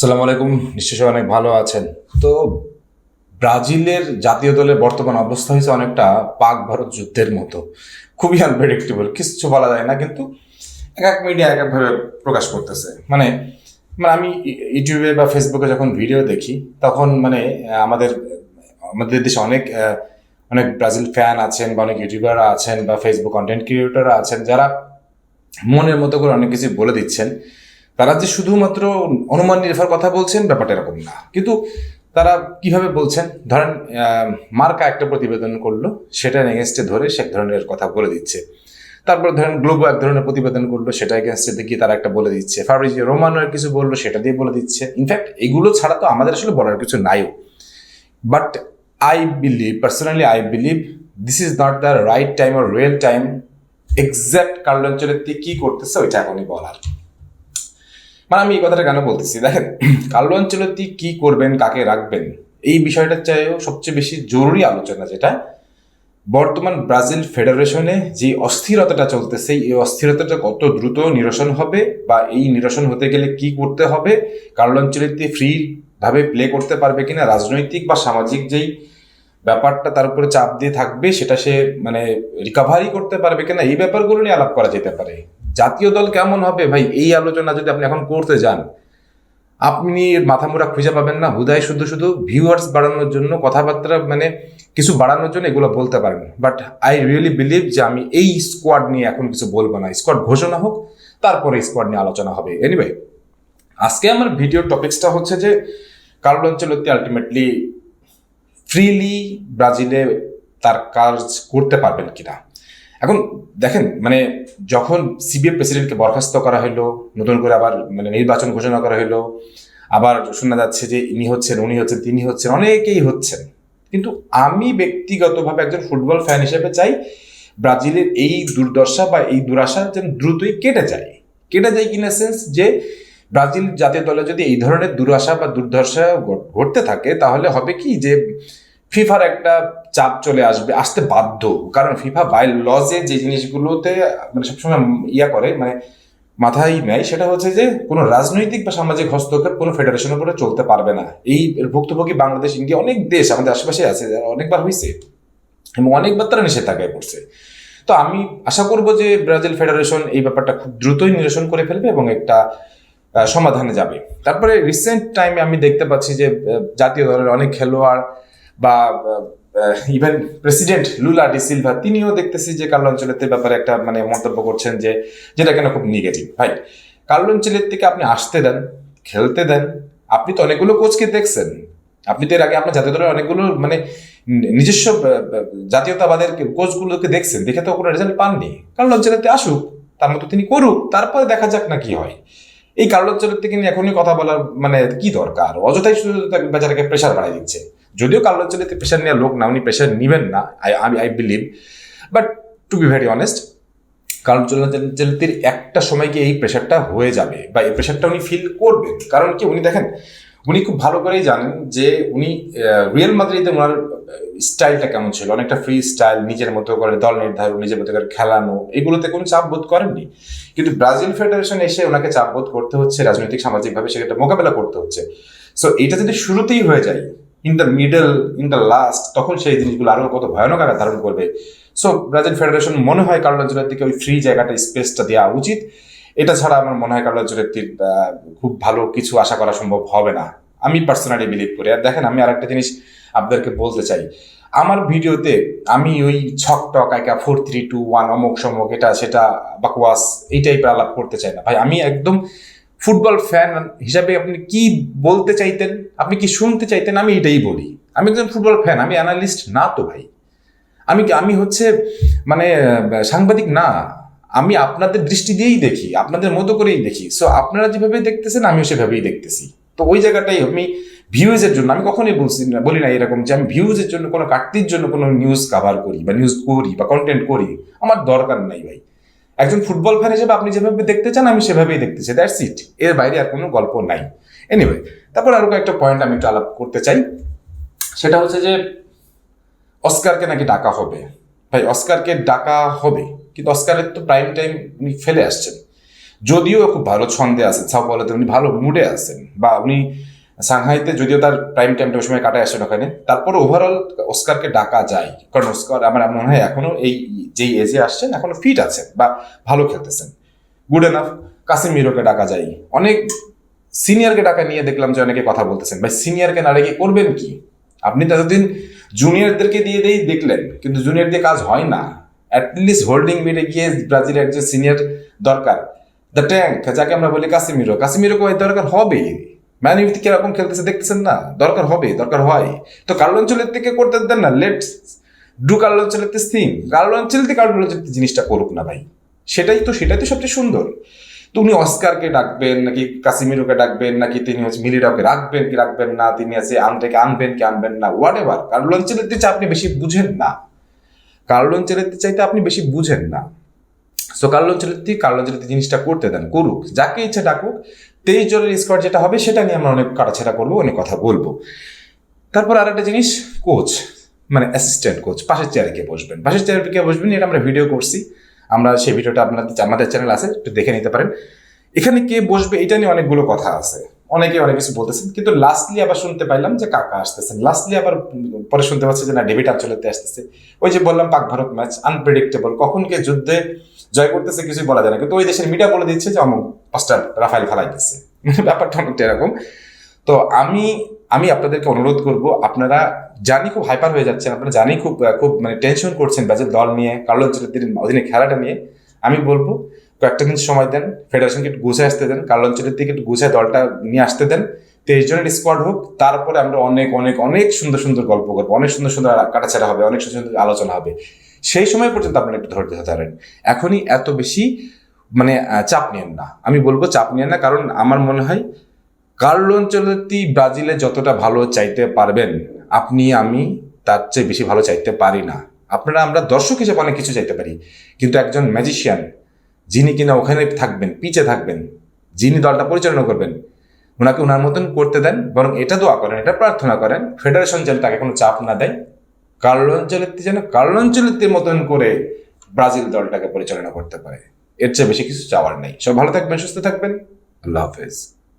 আসসালামু আলাইকুম। নিশ্চয়ই অনেক ভালো আছেন। তো ব্রাজিলের জাতীয় দলের বর্তমান অবস্থা হয়েছে অনেকটা পাক ভারত যুদ্ধের মতো। খুবই আনপ্রেডিক্টেবল কিচ্ছু বলা যায় না, কিন্তু এক এক মিডিয়া এক একভাবে প্রকাশ করতেছে। মানে মানে আমি ইউটিউবে বা ফেসবুকে যখন ভিডিও দেখি, তখন মানে আমাদের আমাদের দেশে অনেক অনেক ব্রাজিল ফ্যান আছেন বা অনেক ইউটিউবাররা আছেন বা ফেসবুক কন্টেন্ট ক্রিয়েটররা আছেন, যারা মনের মতো করে অনেক কিছু বলে দিচ্ছেন। তারা যে শুধুমাত্র অনুমান নির্ভর কথা বলছেন, ব্যাপারটা এরকম না। কিন্তু তারা কীভাবে বলছেন? ধরেন মার্কা একটা প্রতিবেদন করল, সেটা এগেনস্টে ধরে সে ধরনের কথা বলে দিচ্ছে। তারপর ধরেন গ্লোবো এক ধরনের প্রতিবেদন করল, সেটা এগেনস্টে দেখিয়ে তারা একটা বলে দিচ্ছে। ফাব্রিজিও রোমানো কিছু বলল, সেটা দিয়ে বলে দিচ্ছে। ইনফ্যাক্ট এগুলো ছাড়া তো আমাদের আসলে বলার কিছু নাইও। But I believe personally I believe this is not the right time or real time exact Carlo অঞ্চলের কি করতেছে, ওইটা এখনই বলার। মানে আমি এই কথাটা কেন বলতেছি? দেখেন কার্লো অঞ্চলতি কি করবেন কাকে রাখবেন এই বিষয়টার চাইও সবচেয়ে বেশি জরুরি আলোচনা যেটা বর্তমান ব্রাজিল ফেডারেশনে যে অস্থিরতাটা চলতেছে এই অস্থিরতাটা কত দ্রুত নিরসন হবে বা এই নিরসন হতে গেলে কি করতে হবে কার্লো অঞ্চলতি ফ্রি ভাবে প্লে করতে পারবে কিনা রাজনৈতিক বা সামাজিক যেই ব্যাপারটা তার উপরে চাপ দিয়ে থাকবে সেটা সে মানে রিকাভারি করতে পারবে কিনা এই ব্যাপারগুলো নিয়ে আলাপ করা যেতে পারে। জাতীয় দল কেমন হবে? ভাই, এই আলোচনা যদি আপনি এখন করতে যান, আপনি মাথামোড়া খুঁজে পাবেন না। হুদায় শুধু শুধু ভিউয়ার্স বাড়ানোর জন্য কথাবার্তা মানে কিছু বাড়ানোর জন্য এগুলো বলতে পারেন বাট আই রিয়েলি বিলিভ যে আমি এই স্কোয়াড নিয়ে এখন কিছু বলব না। স্কোয়াড ঘোষণা হোক, তারপরে স্কোয়াড নিয়ে আলোচনা হবে। এনিওয়ে আজকে আমার ভিডিওর টপিক্সটা হচ্ছে যে কার্ল অঞ্চলতে আলটিমেটলি ফ্রিলি ব্রাজিলে তার কাজ করতে পারবেন কিনা। এখন দেখেন মানে যখন সিবিএ প্রেসিডেন্টকে বরখাস্ত করা হলো নতুন করে আবার মানে নির্বাচন ঘোষণা করা হলো আবার শোনা যাচ্ছে যে ইনি হচ্ছেন, উনি হচ্ছেন, তিনি হচ্ছেন, অনেকেই হচ্ছেন। কিন্তু আমি ব্যক্তিগতভাবে একজন ফুটবল ফ্যান হিসেবে চাই ব্রাজিলের এই দুর্দশা বা এই দুরাশা যেন দ্রুতই কেটে যায়। কেটে যায় কিনা সেন্স যে ব্রাজিল জাতীয় দলে যদি এই ধরনের দুরাশা বা দুর্দশা ঘটতে থাকে, তাহলে হবে কি যে ফিফার একটা চাপ চলে আসবে, আসতে বাধ্য। কারণ ফিফা বাই লজে যে জিনিসগুলোতে মানে সবসময় ইয়া করে মানে মাথায় নেয়, সেটা হচ্ছে যে কোনো রাজনৈতিক বা সামাজিক হস্তক্ষেপ কোনো ফেডারেশনের উপরে চলতে পারবে না। এই ভুক্তভোগী বাংলাদেশ, ইন্ডিয়া অনেক দেশ আমাদের আশেপাশে আছে, যারা অনেকবার হয়েছে এবং অনেকবার তারা নিষেধাজ্ঞায় পড়ছে। তো আমি আশা করব যে ব্রাজিল ফেডারেশন এই ব্যাপারটা খুব দ্রুতই নিরসন করে ফেলবে এবং একটা সমাধানে যাবে। তারপরে রিসেন্ট টাইমে আমি দেখতে পাচ্ছি যে জাতীয় দলের অনেক খেলোয়াড় বা even president Lula da Silva তিনিও দেখতেছি যে কার্লো অঞ্চলের ব্যাপারে একটা মানে মন্তব্য করছেন যে, যেটা কেন খুব নেগেটিভ ভাই কার্লো অঞ্চলের থেকে আপনি আসতে দেন, খেলতে দেন, আপনি তো অনেকগুলো কোচকে দেখছেন। আপনি তো এর আগে আপনার জাতীয় দলের অনেকগুলো মানে নিজস্ব জাতীয়তাবাদের কোচগুলোকে দেখছেন, দেখে তো কোনো রেজাল্ট পাননি। কার্লো অঞ্চলেতে আসুক, তার মতো তিনি করুক, তারপরে দেখা যাক না কি হয়। এই কার্লো অঞ্চলের থেকে এখনই কথা বলার মানে কি দরকার? অযথাই শুধু বেচারাকে প্রেশার বাড়াই দিচ্ছে। যদিও কার্লো অঞ্চলেতে প্রেশার নেওয়ার লোক না, উনি প্রেশার নেবেন না আই আমি I believe but to be very honest কারণ চলতির একটা সময় গিয়ে এই প্রেশারটা হয়ে যাবে বা এই প্রেশারটা উনি ফিল করবেন। কারণ কি, উনি দেখেন, উনি খুব ভালো করেই জানেন যে উনি রিয়েল মাদ্রিদে ওনার স্টাইলটা কেমন ছিল। অনেকটা ফ্রি স্টাইল নিজের মতো করে দল নির্ধারণ নিজের মতো করে খেলানো, এগুলোতে কোনো চাপ বোধ করেননি। কিন্তু ব্রাজিল ফেডারেশন এসে ওনাকে চাপ বোধ করতে হচ্ছে, রাজনৈতিক, সামাজিকভাবে সেটা মোকাবেলা করতে হচ্ছে। সো এটা যদি শুরুতেই হয়ে যায় in the middle in the last তখন সেই জিনিসগুলো আরও কত ভয়ানক আকার ধারণ করবে। সো ব্রাজিল ফেডারেশন মনে হয় কার্লো দিকে ওই ফ্রি জায়গাটা স্পেসটা দেওয়া উচিত। এটা ছাড়া আমার মনে হয় কার্লো অঞ্চলের খুব ভালো কিছু আশা করা সম্ভব হবে না। আমি পার্সোনালি বিলিভ করি। আর দেখেন, আমি আরেকটা জিনিস আপনাদেরকে বলতে চাই। আমার ভিডিওতে আমি ওই ছক টক আইকা ফোর থ্রি টু ওয়ান অমুক, সমক, এটা, সেটা, বাকওয়াস, এই টাইপের আলাপ করতে চাই না। ভাই, আমি একদম ফুটবল ফ্যান হিসাবে আপনি কি বলতে চাইতেন? আপনি কি শুনতে চাইতেন? আমি এটাই বলি। আমি একজন ফুটবল ফ্যান, আমি অ্যানালিস্ট না তো ভাই। আমি আমি হচ্ছে মানে সাংবাদিক না। আমি আপনাদের দৃষ্টি দিয়েই দেখি, আপনাদের মতো করেই দেখি। সো আপনারা যেভাবে দেখতেছেন, আমিও সেভাবেই দেখতেছি। তো ওই জায়গাটাই আমি ভিউজের জন্য, আমি কখনোই বলছি না বলি না এরকম যে আমি ভিউজের জন্য কোনো কাটতির জন্য কোনো নিউজ কাভার করি বা নিউজ করি বা কন্টেন্ট করি। আমার দরকার নাই ভাই। একজন ফুটবল ফ্যান হিসেবে আপনি যেভাবে দেখতে চান, আমি সেভাবেই দেখতে চাই। দ্যাটস ইট এর বাইরে আর কোনো গল্প নাই। এনিওয়ে তারপর আরও কয়েকটা পয়েন্ট আমি একটু আলাপ করতে চাই। সেটা হচ্ছে যে, অস্কারকে নাকি ডাকা হবে? ভাই, অস্কারকে ডাকা হবে, কিন্তু অস্কারের তো প্রাইম টাইম উনি ফেলে আসছেন। যদিও খুব ভালো ছন্দে আছেন সাও বলতে উনি ভালো মুডে আছেন, বা উনি সাংহাইতে যদিও তার প্রাইম টাইমটা ওই সময় কাটায় আসেন ওখানে তারপরে ওভারঅল অস্কারকে ডাকা যায়। কারণ অস্কার আমার মনে হয় এখনও এই যেই এজে আসছেন, এখনও ফিট আছেন বা ভালো খেলতেছেন। গুড এনাফ কাসিমিরোকে ডাকা যায়। অনেক সিনিয়রকে ডাকা নিয়ে দেখলাম যে অনেকে কথা বলতেছেন, ভাই সিনিয়রকে না রেখে করবেন কি? আপনি তো এতদিন জুনিয়রদেরকে দিয়ে দিয়েই দেখলেন, কিন্তু জুনিয়র দিয়ে কাজ হয় না। অ্যাটলিস্ট হোল্ডিং মিডে গিয়ে ব্রাজিলের একজন সিনিয়র দরকার। দ্য ট্যাঙ্ক যাকে আমরা বলি কাসিমিরো কয় দরকার হবে ম্যান ইউথ কীরকম খেলতেছে, দেখতেছেন না? দরকার হবে, দরকার হয়। তো কার্লো অঞ্চলের থেকে করতে দেন না? লেট ডু কার্লো অঞ্চলের থিং কার্লো অঞ্চলের কার্লো অঞ্চলের জিনিসটা করুক না ভাই। সেটাই তো সেটাই তো সবচেয়ে সুন্দর। তো উনি অস্কারকে ডাকবেন, নাকি কাসিমিরোকে ডাকবেন, নাকি তিনি হচ্ছে মিলিটাকে রাখবেন, কি রাখবেন না? তিনি আছে আন্দ্রেকে আনবেন, কি আনবেন না? হোয়াট এভার কার্লো অঞ্চলের দিকে আপনি বেশি বুঝেন না। কার্লো অঞ্চলের চাইতে আপনি বেশি বুঝেন না। সো কার্লো অঞ্চলের কার্লো অঞ্চলের জিনিসটা করতে দেন, করুক। যাকে ইচ্ছা ডাকুক তেইশ জনের স্কোয়াড যেটা হবে, সেটা নিয়ে আমরা অনেক কাটাছেড়া করব, অনেক কথা বলব। তারপর আর একটা জিনিস কোচ মানে অ্যাসিস্ট্যান্ট কোচ পাশের চেয়ারে কে বসবেন। পাশের চেয়ারে কে বসবেন, এটা আমরা ভিডিও করছি। আমরা সেই ভিডিওটা আপনাদের, আমাদের চ্যানেল আছে, একটু দেখে নিতে পারেন। এখানে কে বসবে, এটা নিয়ে অনেকগুলো কথা আছে। অনেকে অনেক কিছু বলতেছেন, কিন্তু লাস্টলি আবার শুনতে পাইলাম যে কাকা আসতেছেন। লাস্টলি আবার পরে শুনতে পাচ্ছি যে না ডেভিড আঞ্চলেতে আসতেছে। ওই যে বললাম পাক ভারত ম্যাচ আনপ্রেডিক্টেবল কখন কে যুদ্ধে জয় করতেছে কিছুই বলা যায় না, কিন্তু ওই দেশের মিডিয়া বলে দিচ্ছে যে অমুক পাঁচটা রাফাইল ফালাই দিচ্ছে ব্যাপারটা অনেকটা এরকম। তো আমি আমি আপনাদেরকে অনুরোধ করব, আপনারা জানি খুব হাইপার হয়ে যাচ্ছেন, আপনারা জানি খুব খুব মানে টেনশন করছেন ব্রাজিল দল নিয়ে, কার্লো অঞ্চলের অধীনে খেলাটা নিয়ে। আমি বলব কয়েকটা দিন সময় দেন ফেডারেশনকে গুছায় আসতে দেন কার্লো অঞ্চলের দিকে গুছায় দলটা নিয়ে আসতে দেন। তেইশ জনের স্কোয়াড হোক, তারপরে আমরা অনেক অনেক অনেক সুন্দর সুন্দর গল্প করব, অনেক সুন্দর সুন্দর কাটাছাড়া হবে, অনেক সুন্দর সুন্দর আলোচনা হবে। সেই সময় পর্যন্ত আপনারা একটু ধৈর্য ধরতে পারেন এখনই এত বেশি মানে চাপ নেন না। আমি বলব চাপ নেন না, কারণ আমার মনে হয় কার্লো অঞ্চলতি ব্রাজিলে যতটা ভালো চাইতে পারবেন, আপনি, আমি তার চেয়ে বেশি ভালো চাইতে পারি না। আপনারা, আমরা দর্শক হিসেবে অনেক কিছু চাইতে পারি। কিন্তু একজন ম্যাজিশিয়ান যিনি কিনা ওখানে থাকবেন, পিচে থাকবেন, যিনি দলটা পরিচালনা করবেন, ওনাকে ওনার মতন করতে দেন, বরং এটা দোয়া করেন, এটা প্রার্থনা করেন, ফেডারেশন যেন তাকে কোনো চাপ না দেয়, কার্লো অঞ্চলের যেন কার্লো অঞ্চলের মতন করে ব্রাজিল দলটাকে পরিচালনা করতে পারে। এর চেয়ে বেশি কিছু চাওয়ার নেই। সব ভালো থাকবেন, সুস্থ থাকবেন। আল্লাহ হাফেজ।